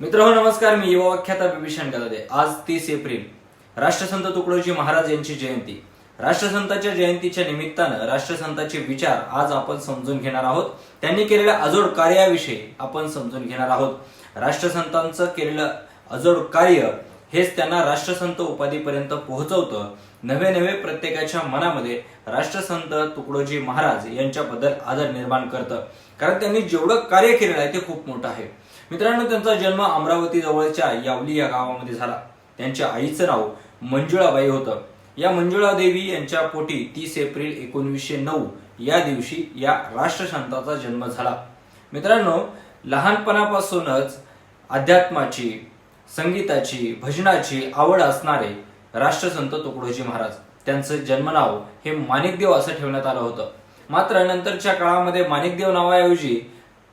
मित्र हो नमस्कार मी युवा व्याख्याता विभीषण गदादे आज तीस एप्रिल. राष्ट्रसंत तुकडोजी महाराज यांची जयंती. राष्ट्रसंतांच्या जयंतीच्या निमित्तानं राष्ट्रसंतांचे विचार आज आपण समजून घेणार आहोत. त्यांनी केलेल्या अजोड कार्याविषयी आपण समजून घेणार आहोत. राष्ट्रसंतांचं केलेलं अजोड कार्य हेच त्यांना राष्ट्रसंत उपाधीपर्यंत पोहोचवतं. नवे नवे प्रत्येकाच्या मनामध्ये राष्ट्रसंत तुकडोजी महाराज यांच्याबद्दल आदर निर्माण करतं. कारण त्यांनी जेवढं कार्य केलेलं आहे ते खूप मोठं आहे. मित्रांनो त्यांचा जन्म अमरावती जवळच्या यावली या गावामध्ये झाला. त्यांच्या आईचं नाव मंजुळाबाई होतं. या मंजुळा देवी यांच्या पोटी तीस एप्रिल एकोणीसशे नऊ या दिवशी या राष्ट्रसंताचा जन्म झाला. मित्रांनो लहानपणापासूनच अध्यात्माची संगीताची भजनाची आवड असणारे राष्ट्रसंत तुकडोजी महाराज त्यांचं जन्मनाव हे माणिकदेव असं ठेवण्यात आलं होतं. मात्र नंतरच्या काळामध्ये माणिकदेव नावाऐवजी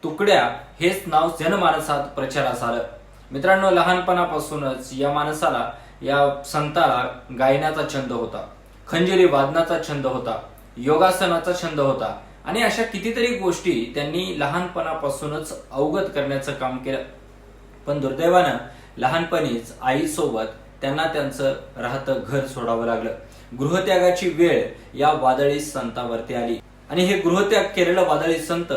तुकड्या हेच नाव जनमानसात प्रचारास आलं मित्रांनो लहानपणापासूनच या माणसाला या संताला गायनाचा छंद होता. खंजिरी वादनाचा छंद होता. योगासनाचा छंद होता. आणि अशा कितीतरी गोष्टी त्यांनी लहानपणापासूनच अवगत करण्याचं काम केलं. पण दुर्दैवानं लहानपणीच आईसोबत त्यांना त्यांचं राहतं घर सोडावं लागलं. गृहत्यागाची वेळ या वादळी संतावरती आली. आणि हे गृहत्याग केलेलं वादळी संत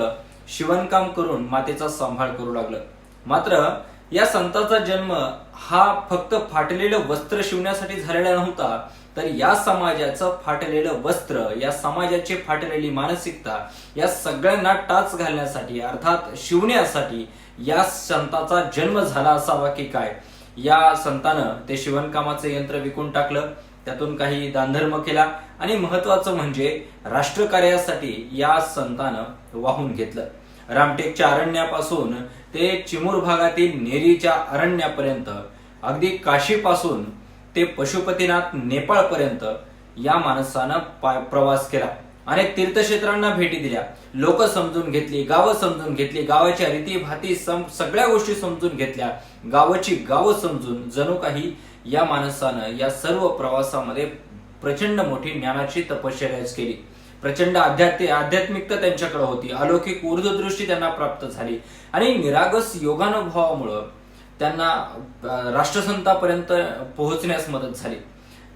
शिवणकाम करून मातेचा सांभाळ करू लागलं. मात्र या संताचा जन्म हा फक्त फाटलेलं वस्त्र शिवण्यासाठी झालेला नव्हता तर या समाजाचं फाटलेलं वस्त्र या समाजाची फाटलेली मानसिकता या सगळ्यांना टाच घालण्यासाठी अर्थात शिवण्यासाठी या संताचा जन्म झाला असावा की काय? या संतानं ते शिवणकामाचं यंत्र विकून टाकलं. त्यातून काही दानधर्म केला. आणि महत्वाचं म्हणजे राष्ट्रकार्यासाठी या संतानं वाहून घेतलं. रामटेकच्या अरण्यापासून ते चिमूर भागातील नेरीच्या अरण्यापर्यंत अगदी काशीपासून ते पशुपतीनाथ नेपाळपर्यंत या माणसानं पा- प्रवास केला. अनेक तीर्थक्षेत्रांना भेटी दिल्या. लोक समजून घेतली गावं समजून घेतली गावाच्या रीती भाती सम सगळ्या गोष्टी समजून घेतल्या. गावाची गावं समजून जणू काही या माणसानं या सर्व प्रवासामध्ये प्रचंड मोठी ज्ञानाची तपश्चर्याच केली. प्रचंड आध्यात्मिक आध्यात्मिकता त्यांच्याकडे होती. अलौकिक ऊर्ध्वदृष्टी त्यांना प्राप्त झाली. आणि निरागस योगानुभवामुळं त्यांना राष्ट्रसंतापर्यंत पोहोचण्यास मदत झाली.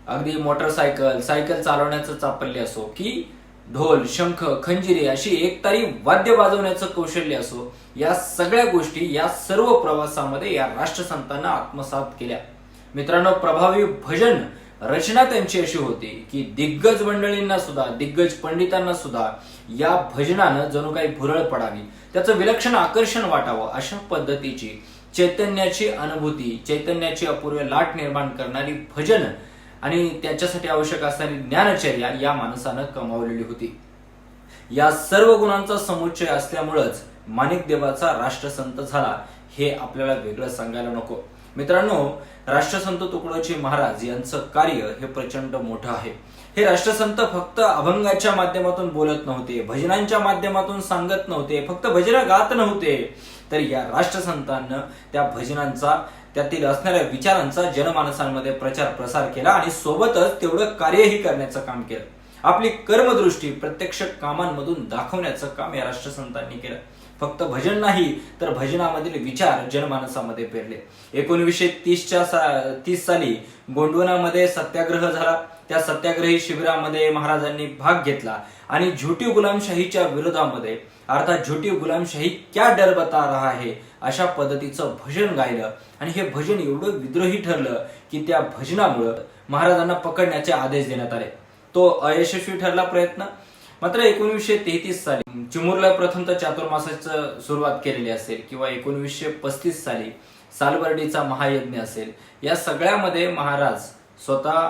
अगदी मोटरसायकल सायकल चालवण्याचं चापल्य असो की ढोल शंख खंजिरे अशी एकतारी वाद्य वाजवण्याचं कौशल्य असो या सगळ्या गोष्टी या सर्व प्रवासामध्ये या राष्ट्रसंतांना आत्मसात केल्या. मित्रांनो प्रभावी भजन रचना त्यांची अशी होती की दिग्गज मंडळींना सुद्धा दिग्गज पंडितांना सुद्धा या भजनानं जणू काही भुरळ पडावी. त्याचं विलक्षण आकर्षण वाटावं अशा पद्धतीची चैतन्याची अनुभूती चैतन्याची अपूर्व लाट निर्माण करणारी भजन आणि त्याच्यासाठी आवश्यक असणारी ज्ञानचर्या या माणसानं कमावलेली होती. या सर्व गुणांचा समुच्चय असल्यामुळंच माणिक देवाचा राष्ट्रसंत झाला हे आपल्याला वेगळं सांगायला नको. मित्रांनो राष्ट्रसंत तुकडोजी महाराज यांचं कार्य हे प्रचंड मोठं आहे. हे राष्ट्रसंत फक्त अभंगाच्या माध्यमातून बोलत नव्हते भजनांच्या माध्यमातून सांगत नव्हते फक्त भजनं गात नव्हते. तर या राष्ट्रसंतांना त्या भजनांचा त्यातील असणाऱ्या विचारांचा जनमानसांमध्ये प्रचार प्रसार केला आणि सोबतच तेवढं कार्यही करण्याचं काम केलं. आपली कर्मदृष्टी प्रत्यक्ष कामांमधून दाखवण्याचं काम या राष्ट्रसंतांनी केलं. फक्त भजन नाही तर भजनामधील विचार जनमानसामध्ये पेरले. एकोणीसशे तीसच्या सा, तीस साली गोंडवनामध्ये सत्याग्रह झाला. त्या सत्याग्रही शिबिरामध्ये महाराजांनी भाग घेतला आणि झुटी गुलामशाहीच्या विरोधामध्ये अर्थात झुटी गुलामशाही क्या डर बता रहा है अशा पद्धतीचं भजन गायलं. आणि हे भजन एवढं विद्रोही ठरलं की त्या भजनामुळं महाराजांना पकडण्याचे आदेश देण्यात आले. तो अयशस्वी ठरला प्रयत्न. मात्र एकोणीसशे तेहतीस साली चिमूरला प्रथमतः चातुर्मासाचं सुरुवात केलेली असेल किंवा एकोणीसशे पस्तीस साली सालबर्डीचा महायज्ञ असेल. या सगळ्यामध्ये महाराज स्वतः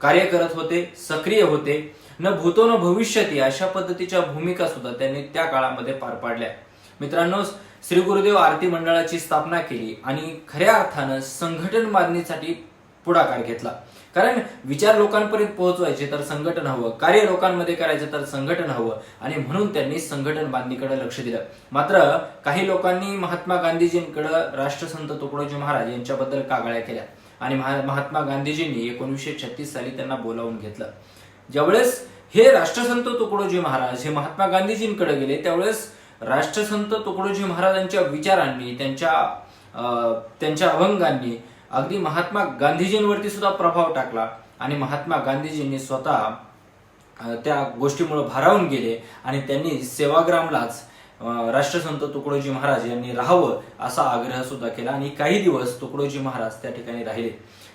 कार्य करत होते सक्रिय होते. न भूतो न भविष्यती अशा पद्धतीच्या भूमिका सुद्धा त्यांनी त्या काळामध्ये पार पाडल्या. मित्रांनो श्री गुरुदेव आरती मंडळाची स्थापना केली आणि खऱ्या अर्थानं संघटन बांधणीसाठी पुढाकार घेतला. कारण विचार लोकांपर्यंत पोहोचवायचे तर संघटन हवं कार्य लोकांमध्ये करायचं तर संघटन हवं. आणि म्हणून त्यांनी संघटन बांधणीकडे लक्ष दिलं. मात्र काही लोकांनी महात्मा गांधीजींकडे राष्ट्रसंत तुकडोजी महाराज यांच्याबद्दल कागाळ्या केल्या. आणि महात्मा गांधीजींनी एकोणीसशे छत्तीस साली त्यांना बोलावून घेतलं. ज्यावेळेस हे राष्ट्रसंत तुकडोजी महाराज हे महात्मा गांधीजींकडे गेले त्यावेळेस राष्ट्रसंत तुकडोजी महाराजांच्या विचारांनी त्यांच्या अं, त्यांच्या अभंगांनी अगदी महात्मा गांधीजींवरती सुद्धा प्रभाव टाकला आणि महात्मा गांधीजींनी स्वतः त्या गोष्टीमुळे भारावून गेले आणि त्यांनी सेवाग्रामलाच राष्ट्रसंत तुकडोजी महाराज यांनी राहावं असा आग्रह सुद्धा केला आणि काही दिवस तुकडोजी महाराज त्या ठिकाणी राहिले.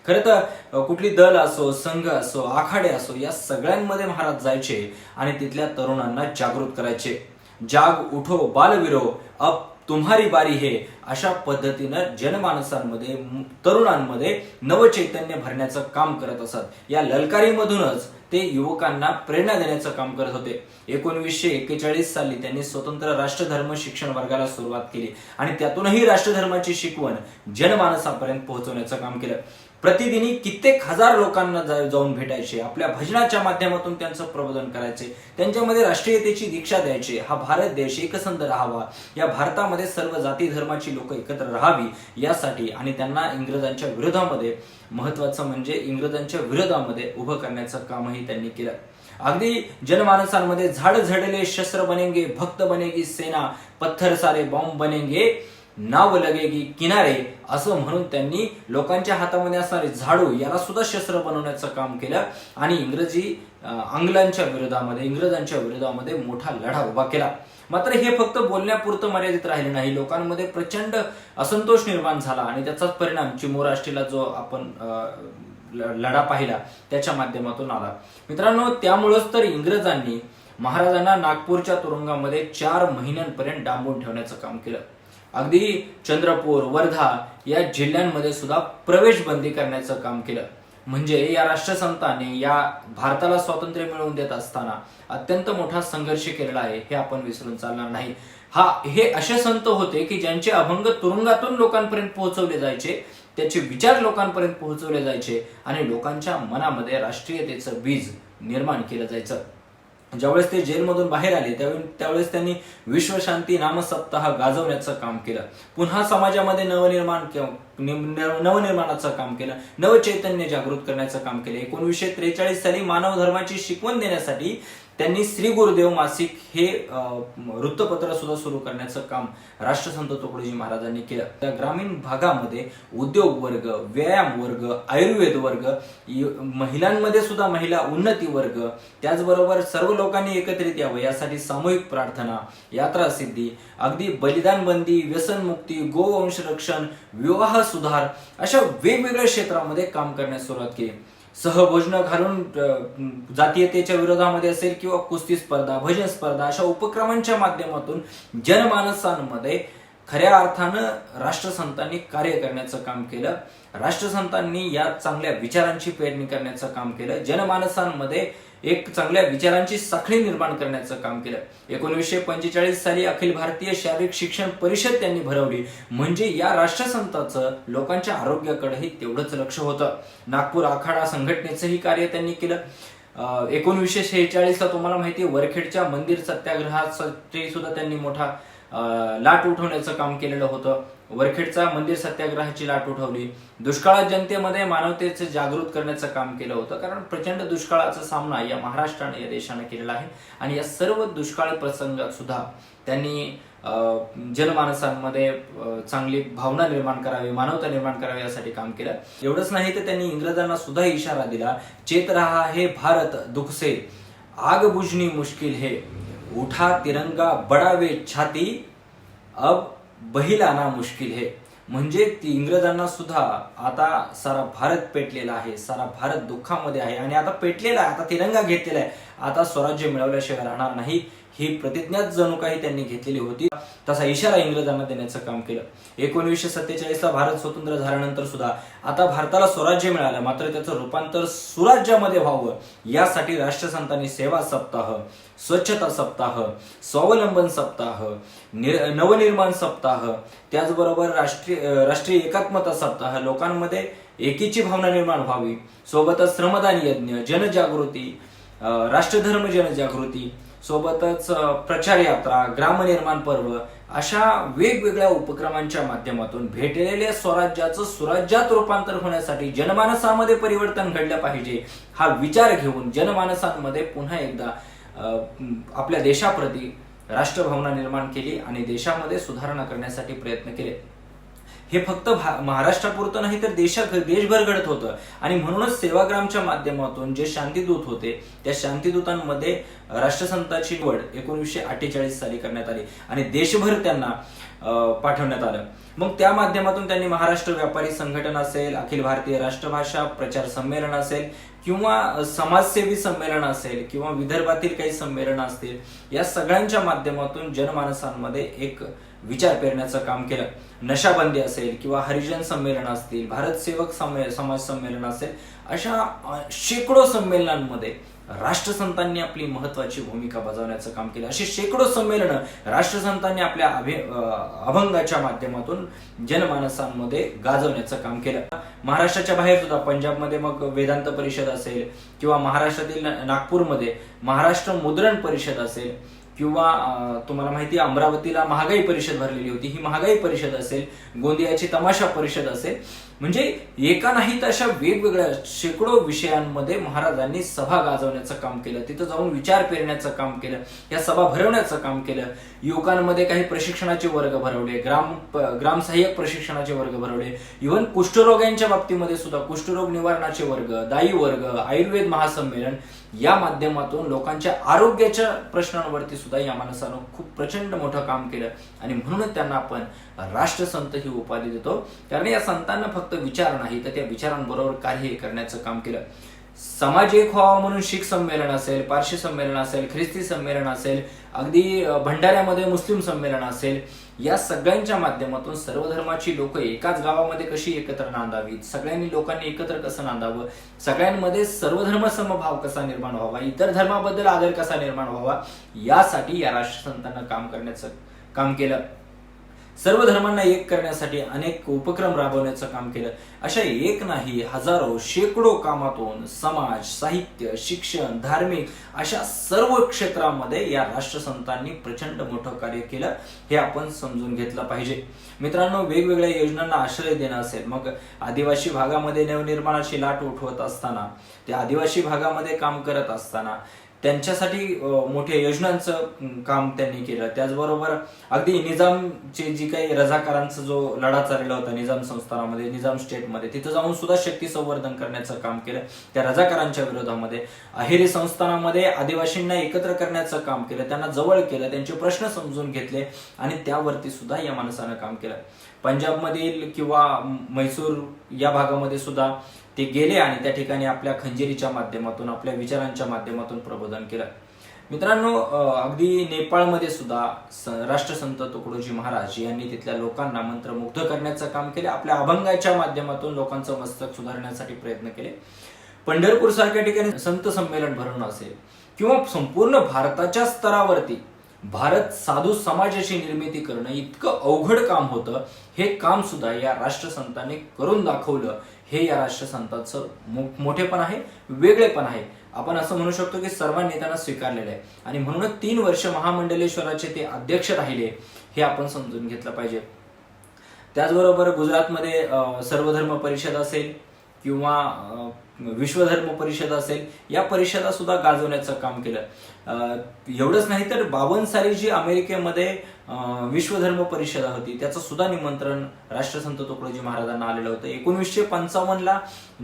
खरं तर कुठली दल असो संघ असो आखाडे असो या सगळ्यांमध्ये महाराज जायचे आणि तिथल्या तरुणांना जागृत करायचे. जाग उठो बालविरो अप तुम्हारी बारी हे अशा पद्धतीनं जनमानसांमध्ये तरुणांमध्ये नवचैतन्य भरण्याचं काम करत असत. या ललकारीमधूनच ते युवकांना प्रेरणा देण्याचं काम करत होते. एकोणवीसशे एक्केचाळीस साली त्यांनी स्वतंत्र राष्ट्रधर्म शिक्षण वर्गाला सुरुवात केली आणि त्यातूनही राष्ट्रधर्माची शिकवण जनमानसापर्यंत पोहोचवण्याचं काम केलं. प्रतिदिनी कित्येक हजार लोकांना जा- जाऊन भेटायचे आपल्या भजनाच्या माध्यमातून त्यांचं प्रबोधन करायचे त्यांच्यामध्ये राष्ट्रीयतेची दीक्षा द्यायची हा भारत देश एकसंध राहावा या भारतामध्ये सर्व जाती धर्माची लोक एकत्र राहावी यासाठी आणि त्यांना इंग्रजांच्या विरोधामध्ये महत्वाचं म्हणजे इंग्रजांच्या विरोधामध्ये उभं करण्याचं कामही त्यांनी केलं. अगदी जनमानसांमध्ये झाड झडले शस्त्र बनेंगे भक्त बनेगी सेना पत्थर सारे बॉम्ब बनेंगे नाव लगेगी किनारे असं म्हणून त्यांनी लोकांच्या हातामध्ये असणारे झाडू याला सुद्धा शस्त्र बनवण्याचं काम केलं. आणि इंग्रजी अं, आंग्लांच्या विरोधामध्ये इंग्रजांच्या विरोधामध्ये मोठा लढा उभा केला. मात्र हे फक्त बोलण्यापुरतं मर्यादित राहिले नाही. लोकांमध्ये प्रचंड असंतोष निर्माण झाला आणि त्याचाच परिणाम चिमोराष्ट्रीला जो आपण लढा पाहिला त्याच्या माध्यमातून आला. मित्रांनो त्यामुळंच तर इंग्रजांनी महाराजांना नागपूरच्या तुरुंगामध्ये चार महिन्यांपर्यंत डांबून ठेवण्याचं काम केलं. अगदी चंद्रपूर वर्धा या जिल्ह्यांमध्ये सुद्धा प्रवेश बंदी करण्याचं काम केलं. म्हणजे या राष्ट्रसंतांनी या भारताला स्वातंत्र्य मिळवून देत असताना अत्यंत मोठा संघर्ष केलेला आहे हे आपण विसरून चालणार नाही. हा हे असे संत होते की ज्यांचे अभंग तुरुंगातून लोकांपर्यंत पोहोचवले जायचे त्याचे विचार लोकांपर्यंत पोहोचवले जायचे आणि लोकांच्या मनामध्ये राष्ट्रीयतेचं बीज निर्माण केलं जायचं. ज्यावेळेस ते जेलमधून बाहेर आले त्यावेळी त्यावेळेस त्यांनी विश्वशांती नामसप्ताह गाजवण्याचं काम केलं. पुन्हा समाजामध्ये नवनिर्माण नवनिर्माणाचं काम केलं. नवचैतन्य जागृत करण्याचं काम केलं. एकोणीसशे त्रेचाळीस साली मानव धर्माची शिकवण देण्यासाठी त्यांनी श्री गुरुदेव मासिक हे वृत्तपत्र सुद्धा सुरू करण्याचं काम राष्ट्रसंत तुकडोजी महाराजांनी केलं. त्या ग्रामीण भागामध्ये उद्योग वर्ग व्यायाम वर्ग आयुर्वेद वर्ग महिलांमध्ये सुद्धा महिला उन्नती वर्ग त्याचबरोबर सर्व लोकांनी एकत्रित यावं यासाठी सामूहिक प्रार्थना यात्रा सिद्धी अगदी बलिदान बंदी व्यसनमुक्ती गोवंश रक्षण विवाह सुधार अशा वेगवेगळ्या क्षेत्रामध्ये काम करण्यास सुरुवात केली. सहभोजनं घालून जातीयतेच्या विरोधामध्ये असेल किंवा कुस्ती स्पर्धा भजन स्पर्धा अशा उपक्रमांच्या माध्यमातून जनमानसांमध्ये खऱ्या अर्थानं राष्ट्रसंतांनी कार्य करण्याचं काम केलं. राष्ट्रसंतांनी या चांगल्या विचारांची पेरणी करण्याचं काम केलं. जनमानसांमध्ये एक चांगल्या विचारांची साखळी निर्माण करण्याचं काम केलं. एकोणीसशे पंचेचाळीस साली अखिल भारतीय शारीरिक शिक्षण परिषद त्यांनी भरवली. म्हणजे या राष्ट्रसंताचं लोकांच्या आरोग्याकडेही तेवढंच लक्ष होतं. नागपूर आखाडा संघटनेचंही कार्य त्यांनी केलं. एकोणीसशे शेहेचाळीसला तुम्हाला माहिती आहे, वरखेडच्या मंदिर सत्याग्रहासाठी सुद्धा त्यांनी मोठा लाट उठवण्याचं काम केलेलं होतं. वरखेडचा मंदिर सत्याग्रहाची लाट उठवली. दुष्काळात जनतेमध्ये मानवतेचं जागृत करण्याचं काम केलं होतं. कारण प्रचंड दुष्काळाचा सामना या महाराष्ट्राने या देशाने केलेला आहे. आणि या सर्व दुष्काळी प्रसंगात सुद्धा त्यांनी जनमानसांमध्ये चांगली भावना निर्माण करावी मानवता निर्माण करावी यासाठी काम केलं. एवढंच नाही तर त्यांनी इंग्रजांना सुद्धा इशारा दिला चेत रहा हे भारत दुखसे. आग बुजणी मुश्किल हे. उठा तिरंगा बडावे छाती. अब बहिलाना मुश्किल है. म्हणजे ती इंग्रजांना सुद्धा आता सारा भारत पेटलेला आहे सारा भारत दुःखामध्ये आहे. आणि आता पेटलेला आहे आता तिरंगा घेतलेला आहे. आता स्वराज्य मिळवल्याशिवाय राहणार नाही. ही प्रतिज्ञाच जणू काही त्यांनी घेतलेली होती. तसा इशारा इंग्रजांना देण्याचं काम केलं. एकोणीसशे सत्तेचाळीसला भारत स्वतंत्र झाल्यानंतर सुद्धा आता भारताला स्वराज्य मिळालं. मात्र त्याचं रूपांतर सुराज्यामध्ये व्हावं यासाठी राष्ट्रसंतांनी सेवा सप्ताह स्वच्छता सप्ताह स्वावलंबन सप्ताह निर- नवनिर्माण सप्ताह त्याचबरोबर राष्ट्रीय राष्ट्रीय एकात्मता सप्ताह लोकांमध्ये एकीची भावना निर्माण व्हावी. सोबतच श्रमदान यज्ञ जनजागृती राष्ट्रधर्म जनजागृती सोबतच प्रचार यात्रा ग्रामनिर्माण पर्व अशा वेगवेगळ्या उपक्रमांच्या माध्यमातून भेटलेल्या स्वराज्याचं सुराज्यात रूपांतर होण्यासाठी जनमानसामध्ये परिवर्तन घडलं पाहिजे हा विचार घेऊन जनमानसांमध्ये पुन्हा एकदा आपल्या देशाप्रती राष्ट्रभावना निर्माण केली आणि देशामध्ये सुधारणा करण्यासाठी प्रयत्न केले. हे फक्त महाराष्ट्रापुरतं नाही तर देशा देशभर घडत होतं. आणि म्हणूनच सेवाग्रामच्या माध्यमातून जे शांतीदूत होते त्या शांतीदूतांमध्ये राष्ट्रसंताची निवड एकोणीसशे अठ्ठेचाळीस साली करण्यात आली. आणि देशभर त्यांना पाठवण्यात आलं. मग त्या माध्यमातून त्यांनी महाराष्ट्र व्यापारी संघटन असेल अखिल भारतीय राष्ट्रभाषा प्रचार संमेलन असेल किंवा समाजसेवी संमेलन असेल किंवा विदर्भातील काही संमेलन असतील या सगळ्यांच्या माध्यमातून जनमानसांमध्ये एक विचार पेरण्याचं काम केलं. नशाबंदी असेल किंवा हरिजन संमेलन असतील भारत सेवक संमे- समाज संमेलन असेल अशा शेकडो संमेलनांमध्ये राष्ट्रसंतांनी आपली महत्वाची भूमिका बजावण्याचं काम केलं. अशी शेकडो संमेलनं राष्ट्रसंतांनी आपल्या अभि अभंगाच्या माध्यमातून जनमानसांमध्ये गाजवण्याचं काम केलं. महाराष्ट्राच्या बाहेर सुद्धा पंजाबमध्ये मग वेदांत परिषद असेल किंवा महाराष्ट्रातील नागपूरमध्ये महाराष्ट्र मुद्रण परिषद असेल किंवा तुम्हाला माहिती अमरावतीला महागाई परिषद भरलेली होती. ही महागाई परिषद असेल गोंदियाची तमाशा परिषद असेल म्हणजे एका नाही तर अशा वेगवेगळ्या शेकडो विषयांमध्ये महाराजांनी सभा गाजवण्याचं काम केलं तिथं जाऊन विचार पेरण्याचं काम केलं या सभा भरवण्याचं काम केलं. युवकांमध्ये काही प्रशिक्षणाचे वर्ग भरवले ग्राम ग्रामसहाय्यक प्रशिक्षणाचे वर्ग भरवले. इव्हन कुष्ठरोग्यांच्या बाबतीमध्ये सुद्धा कुष्ठरोग निवारणाचे वर्ग दाई वर्ग आयुर्वेद महासंमेलन या माध्यमातून लोकांच्या आरोग्याच्या प्रश्नांवरती सुद्धा या माणसानं खूप प्रचंड मोठं काम केलं. आणि म्हणूनच त्यांना आपण राष्ट्रसंत ही उपाधी देतो. कारण या संतांना फक्त विचार नाही तर त्या विचारांबरोबर कार्य करण्याचं काम केलं. समाज एक व्हावा म्हणून शीख संमेलन असेल पारशी संमेलन असेल ख्रिस्ती संमेलन असेल अगदी भंडाऱ्यामध्ये मुस्लिम संमेलन असेल या सगळ्यांच्या माध्यमातून सर्व धर्माची लोक एकाच गावामध्ये कशी एकत्र नांदावीत? सगळ्यांनी लोकांनी एकत्र कसं नांदावं? सगळ्यांमध्ये सर्वधर्म समभाव कसा निर्माण व्हावा? इतर धर्माबद्दल आदर कसा निर्माण व्हावा? यासाठी या राष्ट्रसंतांना काम करण्याचं काम केलं. सर्व धर्मांना एक करण्यासाठी अनेक उपक्रम राबवण्याचं काम केलं. अशा एक नाही हजारो शेकडो कामातून समाज साहित्य शिक्षण धार्मिक अशा सर्व क्षेत्रामध्ये या राष्ट्रसंतांनी प्रचंड मोठं कार्य केलं. हे आपण समजून घेतलं पाहिजे. मित्रांनो वेगवेगळ्या योजनांना आश्रय देणं असेल मग आदिवासी भागामध्ये नवनिर्माणाची लाट उठवत असताना त्या आदिवासी भागामध्ये काम करत असताना त्यांच्यासाठी मोठ्या योजनांचं काम त्यांनी केलं. त्याचबरोबर अगदी निजामचे जी काही रजाकारांचा जो लढा चाललेला होता निजाम संस्थानामध्ये निजाम स्टेटमध्ये तिथं जाऊन सुद्धा शक्ती संवर्धन करण्याचं काम केलं. त्या रजाकारांच्या विरोधामध्ये अहेरी संस्थानामध्ये आदिवासींना एकत्र करण्याचं काम केलं त्यांना जवळ केलं त्यांचे प्रश्न समजून घेतले आणि त्यावरती सुद्धा या माणसानं काम केलं. पंजाबमधील किंवा म्हैसूर या भागामध्ये सुद्धा ते गेले आणि त्या ठिकाणी आपल्या खंजिरीच्या माध्यमातून आपल्या विचारांच्या माध्यमातून प्रबोधन केलं. मित्रांनो अगदी नेपाळमध्ये सुद्धा राष्ट्रसंत तुकडोजी महाराज यांनी तिथल्या लोकांना मंत्रमुग्ध करण्याचं काम केले. आपल्या अभंगाच्या माध्यमातून लोकांचं मस्तक सुधारण्यासाठी प्रयत्न केले. पंढरपूर सारख्या ठिकाणी संत संमेलन भरणं असेल किंवा संपूर्ण भारताच्या स्तरावरती भारत साधू समाजाची निर्मिती करणं इतकं अवघड काम होतं हे काम सुद्धा या राष्ट्रसंतांनी करून दाखवलं. हे या राष्ट्रसंतांचं मो- मोठेपण आहे वेगळे पण आहे. आपण असं म्हणू शकतो की सर्वांनी त्यांना स्वीकारलेलं आहे. आणि म्हणूनच तीन वर्ष महामंडलेश्वराचे ते अध्यक्ष राहिले हे आपण समजून घेतलं पाहिजे. त्याचबरोबर गुजरातमध्ये सर्वधर्म परिषद असेल किंवा विश्वधर्म परिषद असेल या परिषदा सुद्धा गाजवण्याचं काम केलं. एवढंच नाही तर बावन साली जी अमेरिकेमध्ये विश्वधर्म परिषदा होती. त्याचं सुद्धा निमंत्रण राष्ट्रसंत तुकडोजी महाराजांना आलेलं होतं. एकोणीसशे पंचावन्नला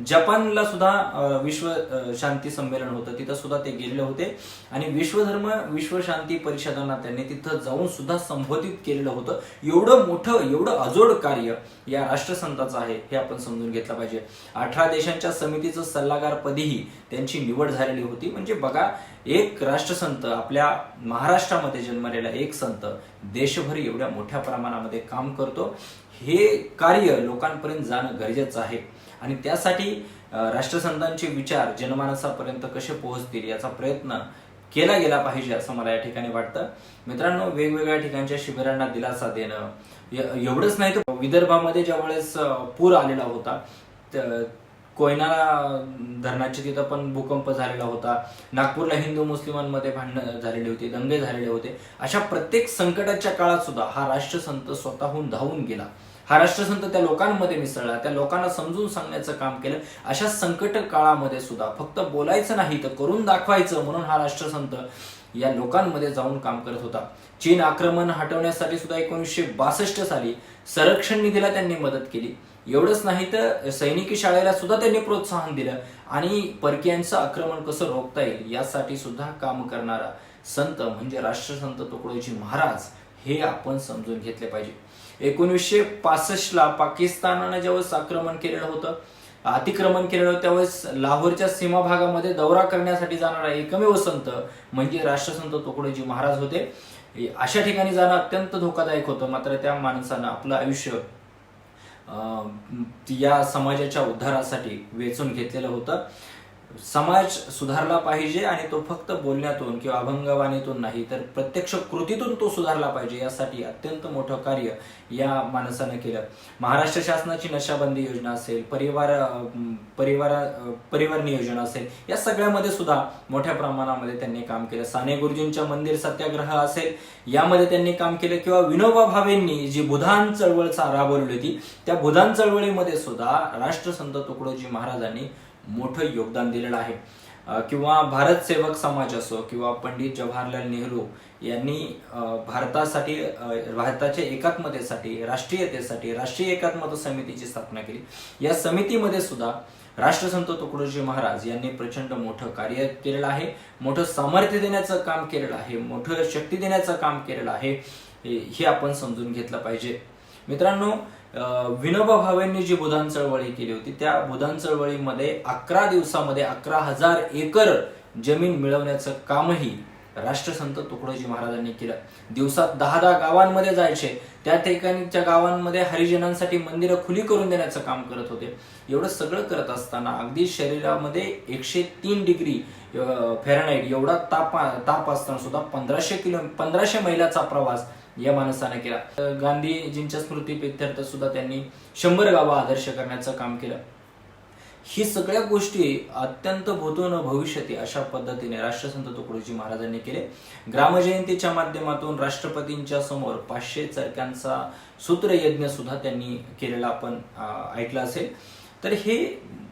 जपानला सुद्धा विश्व शांती संमेलन होतं. तिथं सुद्धा ते गेलेले होते. आणि विश्वधर्म विश्व शांती परिषदांना त्यांनी तिथं जाऊन सुद्धा संबोधित केलेलं होतं. एवढं मोठं एवढं अजोड कार्य या राष्ट्रसंताचं आहे हे आपण समजून घेतलं पाहिजे. अठरा देशांच्या समितीचं सल्लागारपदीही त्यांची निवड झालेली होती. म्हणजे बघा एक राष्ट्रसंत आपल्या महाराष्ट्रामध्ये जन्मलेला एक संत देशभर एवढ्या मोठ्या प्रमाणामध्ये काम करतो. हे कार्य लोकांपर्यंत जाणं गरजेचं आहे. आणि त्यासाठी राष्ट्रसंतांचे विचार जनमानसापर्यंत कसे पोहोचतील याचा प्रयत्न केला गेला पाहिजे असं मला या ठिकाणी वाटतं. मित्रांनो वेगवेगळ्या ठिकाणच्या शिबिरांना दिलासा देणं एवढंच नाही तर विदर्भामध्ये ज्या वेळेस पूर आलेला होता कोयनाला धरणाच्या तिथं पण भूकंप झालेला होता. नागपूरला हिंदू मुस्लिमांमध्ये भांडणं झालेली होती दंगे झालेले होते. अशा प्रत्येक संकटाच्या काळात सुद्धा हा राष्ट्रसंत स्वतःहून धावून गेला. हा राष्ट्रसंत त्या लोकांमध्ये मिसळला त्या लोकांना समजून सांगण्याचं काम केलं. अशा संकट काळामध्ये सुद्धा फक्त बोलायचं नाही तर करून दाखवायचं म्हणून हा राष्ट्रसंत या लोकांमध्ये जाऊन काम करत होता. चीन आक्रमण हटवण्यासाठी सुद्धा एकोणीसशे बासष्ट साली संरक्षण निधीला त्यांनी मदत केली. एवढंच नाही तर सैनिकी शाळेला सुद्धा त्यांनी प्रोत्साहन दिलं. आणि परकीयांचं आक्रमण कसं रोखता येईल यासाठी सुद्धा काम करणारा संत म्हणजे राष्ट्रसंत तुकडोजी महाराज हे आपण समजून घेतले पाहिजे. एकोणीसशे पासष्ट ला पाकिस्तानानं ज्यावेळेस आक्रमण केलेलं होतं अतिक्रमण केलेलं होतं त्यावेळेस लाहोरच्या सीमा भागामध्ये दौरा करण्यासाठी जाणारा एकमेव संत म्हणजे राष्ट्रसंत तुकडोजी महाराज होते. अशा ठिकाणी जाणं अत्यंत धोकादायक होतं मात्र त्या माणसानं आपलं आयुष्य या समाजाच्या उद्धारासाठी वेचून घेतलेलं होतं. समाज सुधारला पाहिजे आणि तो फक्त बोलण्यातून किंवा अभंगवाणीतून नाही तर प्रत्यक्ष कृतीतून तो सुधारला पाहिजे यासाठी अत्यंत मोठं कार्य या माणसानं केलं. महाराष्ट्र शासनाची नशाबंदी योजना असेल परिवार परिवार परिवार नियोजन असेल या सगळ्यामध्ये सुद्धा मोठ्या प्रमाणामध्ये त्यांनी काम केलं. साने गुरुजींच्या मंदिर सत्याग्रह असेल यामध्ये त्यांनी काम केलं. किंवा विनोबा भावेंनी जी बुधान चळवळ राबवली होती त्या बुधान चळवळीमध्ये सुद्धा राष्ट्रसंत तुकडोजी महाराजांनी मोठं योगदान दिलेलं आहे. किंवा भारत सेवक समाज असो किंवा पंडित जवाहरलाल नेहरू यांनी भारतासाठी भारताच्या एकात्मतेसाठी राष्ट्रीयतेसाठी राष्ट्रीय एकात्मता समितीची स्थापना केली. या समितीमध्ये सुद्धा राष्ट्रसंत तुकडोजी महाराज यांनी प्रचंड मोठं कार्य केलेलं आहे मोठं सामर्थ्य देण्याचं काम केलेलं आहे मोठं शक्ती देण्याचं काम केलेलं आहे. हे आपण समजून घेतलं पाहिजे. मित्रांनो विनोबा भावेंनी जी बुधान चळवळी केली होती त्या बुधान चळवळीमध्ये अकरा दिवसामध्ये अकरा हजार एकर जमीन मिळवण्याचं कामही राष्ट्रसंत तुकडोजी महाराजांनी केलं. दिवसात दहा दहा गावांमध्ये जायचे. त्या ठिकाणच्या गावांमध्ये हरिजनांसाठी मंदिरं खुली करून देण्याचं काम करत होते. एवढं सगळं करत असताना अगदी शरीरामध्ये एकशे तीन डिग्री फेरनाईट एवढा ताप ताप असताना सुद्धा पंधराशे किलो पंधराशे मैलाचा प्रवास या माणसाने केला. गांधीजींच्या स्मृती प्रित्यर्थ सुद्धा त्यांनी शंभर गावं आदर्श करण्याचं काम केलं. ही सगळ्या गोष्टी अत्यंत भूतून भविष्यती अशा पद्धतीने राष्ट्रसंत तुकडोजी महाराजांनी केले. ग्रामजयंतीच्या माध्यमातून राष्ट्रपतींच्या समोर पाचशे चरक्यांचा सूत्रयज्ञ सुद्धा त्यांनी केलेला आपण ऐकलं असेल. तर हे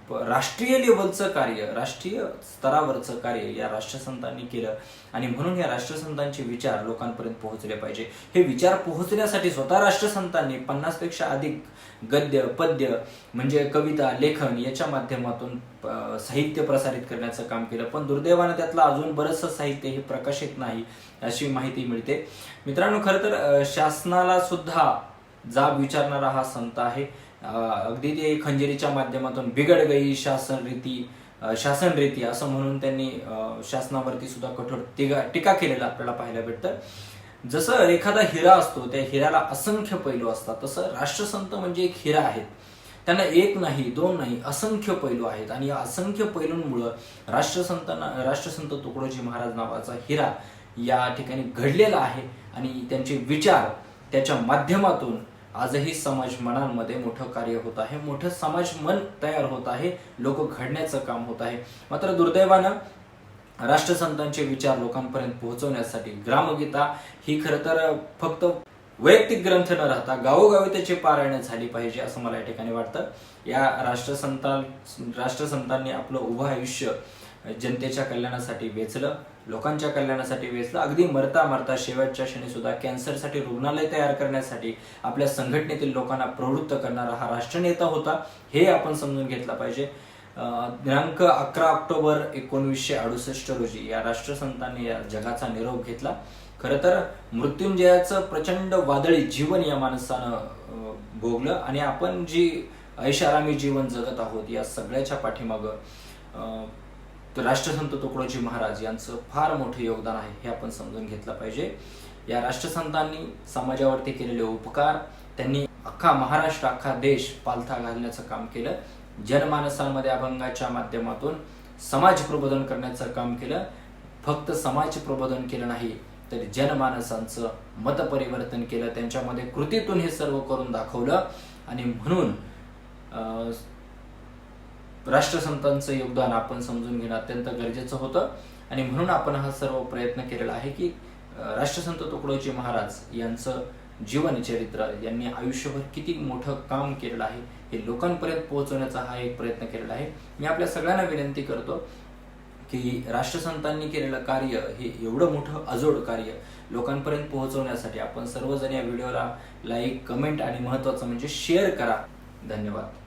राष्ट्रीय लेवलचं कार्य राष्ट्रीय स्तरावरचं कार्य या राष्ट्रसंतांनी केलं. आणि म्हणून या राष्ट्रसंतांचे विचार लोकांपर्यंत पोहोचले पाहिजे. हे विचार पोहोचण्यासाठी स्वतः राष्ट्रसंतांनी पन्नासपेक्षा अधिक गद्य पद्य म्हणजे कविता लेखन याच्या माध्यमातून साहित्य प्रसारित करण्याचं काम केलं. पण दुर्दैवानं त्यातलं अजून बरंचसं साहित्य हे प्रकाशित नाही अशी माहिती मिळते. मित्रांनो खरं तर शासनाला सुद्धा जाब विचारणारा हा संत आहे. अगदी ते खंजिरीच्या माध्यमातून बिघड गई शासन रीती शासन रीती असं म्हणून त्यांनी शासनावरती सुद्धा कठोर टीका टीका केलेला आपल्याला पाहायला भेटतं. जसं एखादा हिरा असतो त्या हिऱ्याला असंख्य पैलू असतात. तसं राष्ट्रसंत म्हणजे एक हिरा आहेत. त्यांना एक नाही दोन नाही असंख्य पैलू आहेत. आणि या असंख्य पैलूंमुळं राष्ट्रसंतांना राष्ट्रसंत तुकडोजी महाराज नावाचा हिरा या ठिकाणी घडलेला आहे. आणि त्यांचे विचार त्याच्या माध्यमातून आजही समाज मनांमध्ये मोठं कार्य होत आहे. मोठं समाज मन तयार होत आहे. लोक घडण्याचं काम होत आहे. मात्र दुर्दैवानं राष्ट्रसंतांचे विचार लोकांपर्यंत पोहोचवण्यासाठी ग्रामगीता ही खरं तर फक्त वैयक्तिक ग्रंथ न राहता गावोगावी त्याची पारायण झाली पाहिजे असं मला या ठिकाणी वाटतं. या राष्ट्रसंतां राष्ट्रसंतांनी आपलं उभं आयुष्य जनतेच्या कल्याणासाठी वेचलं. लोकांच्या कल्याणासाठी वेचला. अगदी मरता मरता शेवटच्या क्षणी सुद्धा कॅन्सरसाठी रुग्णालय तयार करण्यासाठी आपल्या संघटनेतील लोकांना प्रवृत्त करणारा हा राष्ट्रनेता होता हे आपण समजून घेतला पाहिजे. दिनांक अकरा ऑक्टोबर एकोणवीसशे अडुसष्ट रोजी या राष्ट्रसंतांनी या जगाचा निरोप घेतला. खरं तर मृत्युंजयाचं प्रचंड वादळी जीवन या माणसानं भोगलं आणि आपण जी ऐशारामी जीवन जगत आहोत या सगळ्याच्या पाठीमागं तर राष्ट्रसंत तुकडोजी महाराज यांचं फार मोठं योगदान आहे हे आपण समजून घेतलं पाहिजे. या राष्ट्रसंतांनी समाजावरती केलेले उपकार त्यांनी अख्खा महाराष्ट्र अख्खा देश पालथा घालण्याचं काम केलं. जनमानसांमध्ये अभंगाच्या माध्यमातून समाज प्रबोधन करण्याचं काम केलं. फक्त समाज प्रबोधन केलं नाही तर जनमानसांचं मतपरिवर्तन केलं. त्यांच्यामध्ये कृतीतून हे सर्व करून दाखवलं आणि म्हणून अं, राष्ट्रसंतांचं योगदान आपण समजून घेणं अत्यंत गरजेचं होतं. आणि म्हणून आपण हा सर्व प्रयत्न केलेला आहे की राष्ट्रसंत तुकडोजी महाराज यांचं जीवन चरित्र यांनी आयुष्यभर किती मोठं काम केलेलं आहे हे लोकांपर्यंत पोहोचवण्याचा हा एक प्रयत्न केलेला आहे. मी आपल्या सगळ्यांना विनंती करतो की राष्ट्रसंतांनी केलेलं कार्य हे एवढं मोठं अजोड कार्य लोकांपर्यंत पोहोचवण्यासाठी आपण सर्वजण या व्हिडिओला लाईक कमेंट आणि महत्वाचं म्हणजे शेअर करा. धन्यवाद.